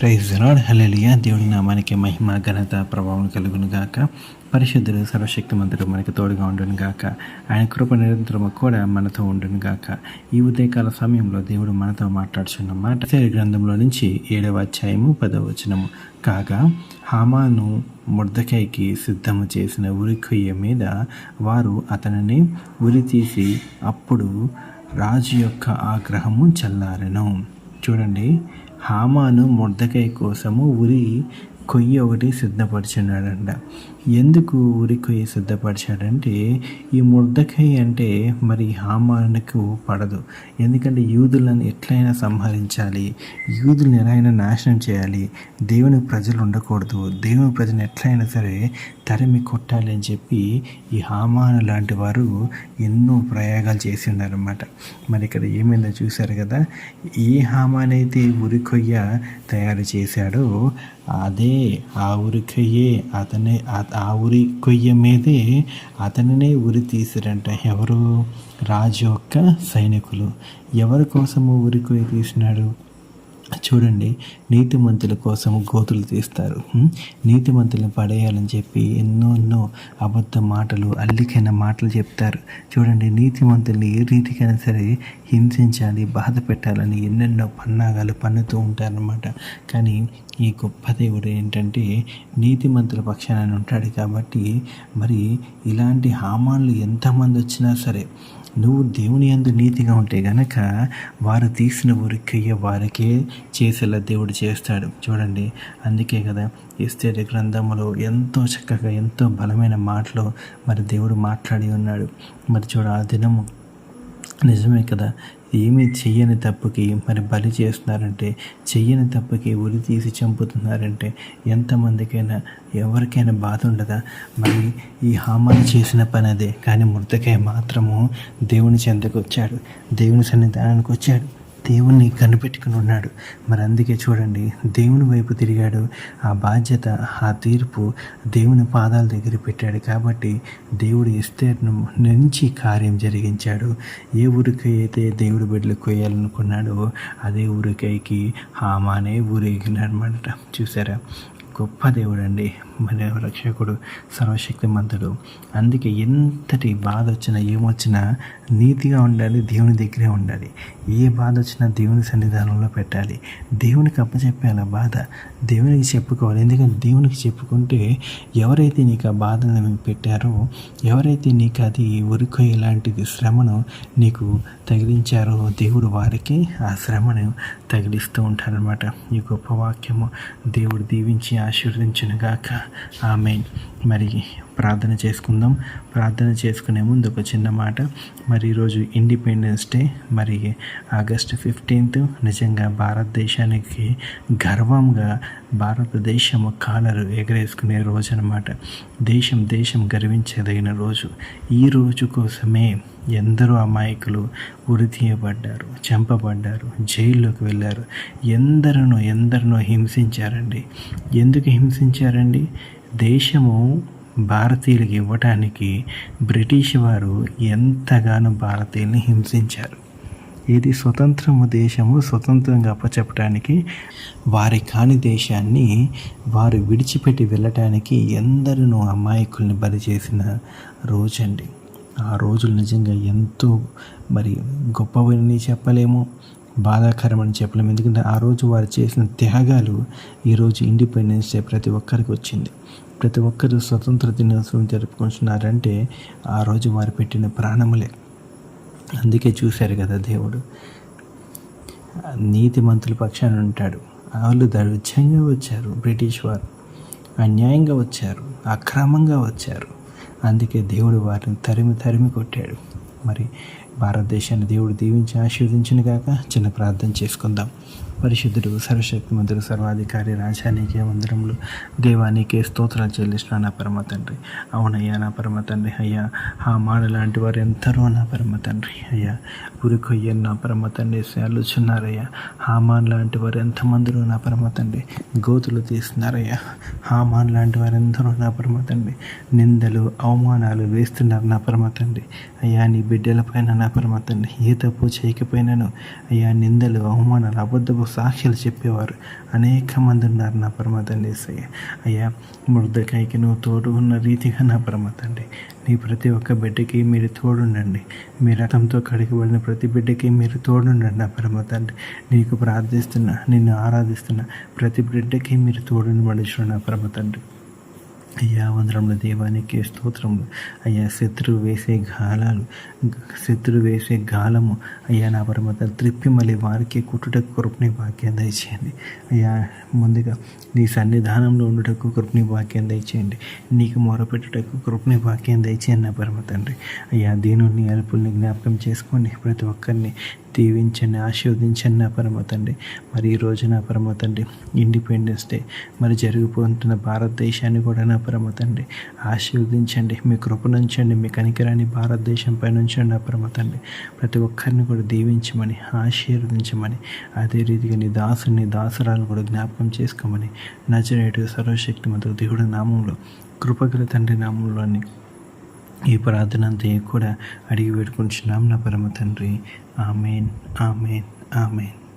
Praise lord హలలియా దేవుని నామానికి మహిమ ఘనత ప్రభావం కలుగును గాక. పరిశుద్ధుడు సర్వశక్తిమంతుడు మనకి తోడుగా ఉండును గాక. ఆయన కృప నిరంతరము కూడా మనతో ఉండును గాక. ఈ ఉదయకాల సమయంలో దేవుడు మనతో మాట్లాడుచున్న మాట గ్రంథంలో నుంచి ఏడవ అధ్యాయము పదవ వచనము. కాగా హామాను ముర్దకైకి సిద్ధము చేసిన ఉరికొయ్య మీద వారు అతనిని ఉరి తీసి అప్పుడు రాజు యొక్క ఆగ్రహము చల్లారెను. చూడండి హామాను ముర్దకై కోసము ఉరి కొయ్యి ఒకటి సిద్ధపరిచినాడంట. ఎందుకు ఉరికొయ్య సిద్ధపరిచాడంటే ఈ ముర్దకై అంటే మరి హామానుకు పడదు. ఎందుకంటే యూదులను ఎట్లయినా సంహరించాలి యూదులను ఎలా అయినా నాశనం చేయాలి దేవుని ప్రజలు ఉండకూడదు దేవుని ప్రజలను ఎట్లయినా సరే తరిమి కొట్టాలి అని చెప్పి ఈ హామాను లాంటి వారు ఎన్నో ప్రయోగాలు చేసి ఉన్నారన్నమాట మరి ఇక్కడ ఏమైందో చూశారు కదా ఏ హామానైతే ఉరికొయ్య తయారు చేశాడో అదే ఆ ఉరికొయ్యే అతనే ఆ ఉరి కొయ్య మీదే అతనినే ఉరి తీసిరంట. ఎవరు? రాజు యొక్క సైనికులు. ఎవరి కోసము ఉరి కొయ్య తీసినాడు? చూడండి నీతిమంతుల కోసం గోతులు తీస్తారు. నీతిమంతులను పడేయాలని చెప్పి ఎన్నో ఎన్నో అబద్ధ మాటలు అల్లికైన మాటలు చెప్తారు. చూడండి నీతిమంతుల్ని ఏ రీతికైనా సరే హింసించాలి బాధ పెట్టాలని ఎన్నెన్నో పన్నాగాలు పన్నుతూ ఉంటారనమాట కానీ ఈ గొప్ప దేవుడు ఏంటంటే నీతిమంతుల పక్షాన ఉంటాడు కాబట్టి మరి ఇలాంటి హామాన్లు ఎంతమంది వచ్చినా సరే నువ్వు దేవుని అందు నీతిగా ఉంటే గనక వారు తీసిన ఉరికయ్య వారికే చేసేలా దేవుడు చేస్తాడు. చూడండి అందుకే కదా ఇస్తే గ్రంథములో ఎంతో చక్కగా ఎంతో బలమైన మాటలు మరి దేవుడు మాట్లాడి ఉన్నాడు. మరి చూడ ఆ దినము నిజమే కదా? ఏమీ చెయ్యని తప్పుకి మరి బలి చేస్తున్నారంటే చెయ్యని తప్పుకి ఉరి తీసి చంపుతున్నారంటే ఎంతమందికైనా ఎవరికైనా బాధ ఉండదా? మరి ఈ హామాను చేసిన పని అదే. కానీ మృతకాయ మాత్రము దేవుని చెంతకు వచ్చాడు. దేవుని సన్నిధానానికి వచ్చాడు. దేవుణ్ణి కనిపెట్టుకుని ఉన్నాడు. మరి అందుకే చూడండి దేవుని వైపు తిరిగాడు. ఆ బాధ్యత ఆ తీర్పు దేవుని పాదాల దగ్గర పెట్టాడు కాబట్టి దేవుడు ఇస్తేను నుంచి కార్యం జరిగించాడు. ఏ ఊరికై అయితే దేవుడి బిడ్డలు కొయ్యాలనుకున్నాడో అదే ఊరికైకి హామానే ఊరేగినాడనమాట చూసారా? గొప్ప దేవుడు అండి మన రక్షకుడు సర్వశక్తిమంతుడు. అందుకే ఎంతటి బాధ వచ్చినా ఏమొచ్చినా నీతిగా ఉండాలి దేవుని దగ్గరే ఉండాలి. ఏ బాధ వచ్చినా దేవుని సన్నిధానంలో పెట్టాలి. దేవునికి అప్పచెప్పాలి ఆ బాధ దేవునికి చెప్పుకోవాలి. ఎందుకంటే దేవునికి చెప్పుకుంటే ఎవరైతే నీకు ఆ బాధను పెట్టారో ఎవరైతే నీకు అది ఉరికో ఇలాంటిది శ్రమను నీకు తగిలించారో దేవుడు వారికి ఆ శ్రమను తగిలిస్తూ ఉంటారనమాట ఈ గొప్ప వాక్యము దేవుడు దీవించి ఆశీర్వదించునుగాక. ఆమె మరి ప్రార్థన చేసుకుందాం. ప్రార్థన చేసుకునే ముందు ఒక చిన్న మాట. మరి ఈరోజు ఇండిపెండెన్స్ డే మరి ఆగస్ట్ ఫిఫ్టీన్త్ నిజంగా భారతదేశానికి గర్వంగా భారతదేశం కాలరు ఎగరేసుకునే రోజు అనమాట దేశం దేశం గర్వించదగిన రోజు. ఈ రోజు కోసమే ఎందరో అమాయకులు ఉరితీయబడ్డారు చంపబడ్డారు జైల్లోకి వెళ్ళారు. ఎందరినో ఎందరినో హింసించారండి. ఎందుకు హింసించారండి? దేశము భారతీయులకు ఇవ్వటానికి బ్రిటిష్ వారు ఎంతగానో భారతీయుల్ని హింసించారు. ఇది స్వతంత్రము దేశము స్వతంత్రంగా అప్పచెప్పటానికి వారి కాని దేశాన్ని వారు విడిచిపెట్టి వెళ్ళటానికి ఎందరినో అమాయకుల్ని బలి చేసిన రోజండి. ఆ రోజులు నిజంగా ఎంతో మరి గొప్పవని చెప్పలేము. బాధాకరమని చెప్పలేము ఎందుకంటే ఆ రోజు వారు చేసిన త్యాగాలు ఈరోజు ఇండిపెండెన్స్ డే ప్రతి ఒక్కరికి వచ్చింది. ప్రతి ఒక్కరు స్వతంత్ర దినోత్సవం జరుపుకుంటున్నారంటే ఆ రోజు వారు పెట్టిన ప్రాణములే. అందుకే చూశారు కదా దేవుడు. నీతి మంతుల పక్షాన ఉంటాడు. వాళ్ళు దౌర్జంగా వచ్చారు. బ్రిటిష్ వారు అన్యాయంగా వచ్చారు. అక్రమంగా వచ్చారు. అందుకే దేవుడు వారిని తరిమి తరిమి కొట్టాడు. మరి భారతదేశాన్ని దేవుడు దీవించి ఆశీర్వదించిన గాక చిన్న ప్రార్థన చేసుకుందాం. పరిశుద్ధుడు సర్వశక్తిమంతుడు సర్వాధికారి రాజానికే మందిరములు దేవానికే స్తోత్రాలు చెల్లిస్తున్నా నా పరమ తండ్రి. అవునయ్యా నా పరమ తండ్రి అయ్యా. ఆ లాంటి వారు ఎంతరో నా పరమ తండ్రి అయ్యా. ఉరికొయ్య నా పరమ తండ్రి శాలుచున్నారయ్యా హామాన్ లాంటి వారు ఎంతమందిరో నా పరమ తండ్రి. గోతులు తీస్తున్నారయ్యా. హామాన్ లాంటి వారు ఎందరో నా పరమ తండ్రి. నిందలు అవమానాలు వేస్తున్నారు నా పరమ తండ్రి. అయ్యా నీ బిడ్డల పైన నా పరమ తండ్రి. ఏ తప్పు చేయకపోయినాను. అయ్యా నిందలు అవమానాలు అబద్ధపు సాక్ష్యాలు చెప్పేవారు. అనేక మంది ఉన్నారు నా పరమ తండ్రి ఏసయ్య. అయ్యా మృదకాయకి నువ్వు తోడు ఉన్న రీతిగా నా పరమ తండ్రి నీ ప్రతి ఒక్క బిడ్డకి మీరు తోడుండండి. మీ రథంతో వెళ్ళిన ప్రతి బిడ్డకి మీరు తోడుండండి నా పరమ తండ్రి నీకు ప్రార్థిస్తున్నా నిన్ను ఆరాధిస్తున్నా ప్రతి బిడ్డకి మీరు తోడుని మనుషులు నా పరమ తండ్రి అయ్యా వందరముల దేవానికి స్తోత్రములు. అయ్యా శత్రువు వేసే గాలాలు శత్రువు వేసే గాలము అయ్యా నా పరమత త్రిప్పి మళ్ళీ వారికి కుట్టుటకు కృపని వాక్యం దయచేయండి. అయ్యా ముందుగా నీ సన్నిధానంలో ఉండుటకు కృపని వాక్యం దయచేయండి. నీకు మొరపెట్టుటకు కృపని వాక్యం దయచేయండి నా పరమ తండ్రి. అయ్యా దీనుని అల్పుల్ని జ్ఞాపకం చేసుకోండి. ప్రతి ఒక్కరిని దీవించండి ఆశీర్వదించండి నా పరమ తండ్రి. మరి ఈ రోజు నా పరమ తండ్రి ఇండిపెండెన్స్ డే మరి జరిగిపోతున్న భారతదేశాన్ని కూడా నా పరమ తండ్రి ఆశీర్వదించండి. మీ కృపనుంచండి మీ కనికరాన్ని భారతదేశం పైన ఉంచండి నా పరమ తండ్రి. ప్రతి ఒక్కరిని కూడా దీవించమని ఆశీర్వదించమని అదే రీతిగా నీ దాసుని దాసురాలను కూడా జ్ఞాపకం చేసుకోమని నజరేటు సర్వశక్తి మధు దేవుడి నామంలో కృపగల తండ్రి నామంలోని ఈ ప్రార్థన అంతా కూడా అడిగి పెట్టుకుంటున్నాం నా పరమ తండ్రి. Amen amen amen.